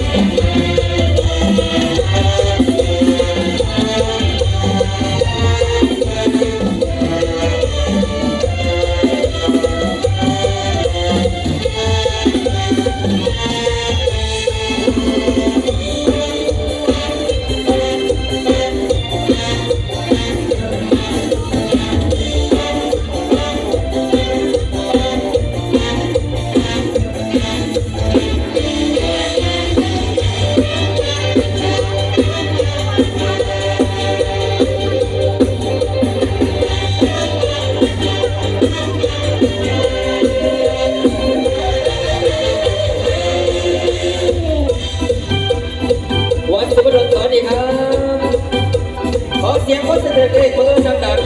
Yeah. tiempos entre el Ecuador y Santa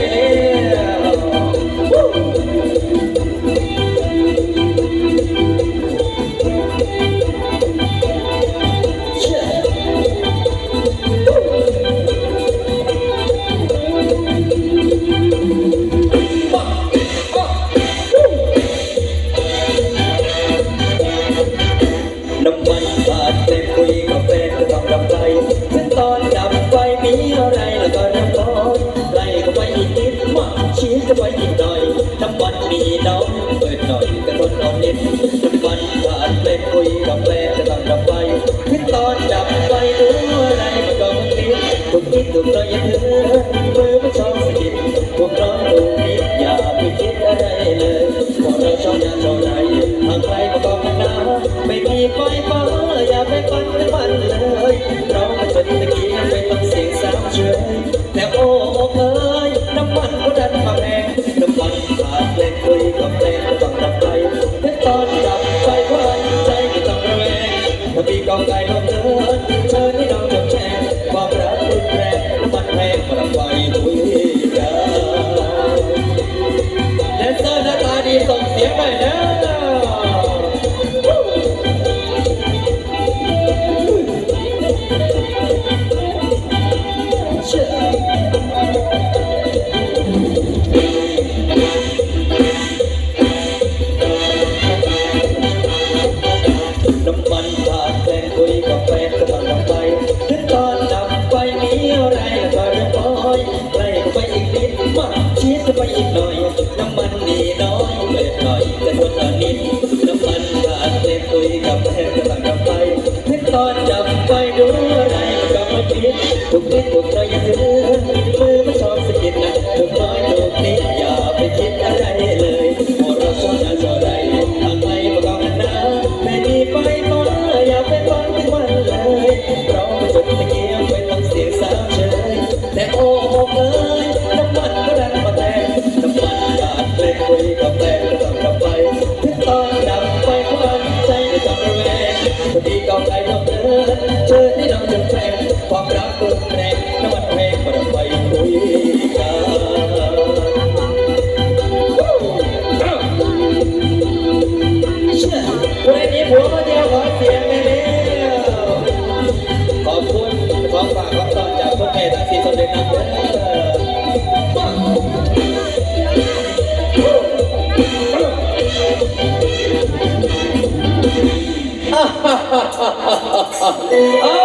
จะไปอีกหน่อยทั้วันมีน้องเปิดหน่อยกระทนนอนนิดจนวันหวานเปคุยกับแฟนจะหลับดับไปคิดตอนจับไปรู้อะไรมันก็มันนิดทุกนิดทุกน้อยอเธอมือไม่ชอบสกิดพวกร้องตรงนี้อย่าไปคิดอะไรเลยพอเราชอบอย่าชอบ กองใจบังเอิญเชิญให้น้องจดแชความรักรุนแรงมันแพงมันไวทุยดาแดนเซอร์หน้าตาดีส่งเสียงหน่อยนะน้ำมัน เลยยกับแทนกระหลังกับไปเห็นตอนจับไปดูอะไรก็ไม่คิดทุกทีทุกใจเธอ ที่กับใจของเธอเธอ Oh.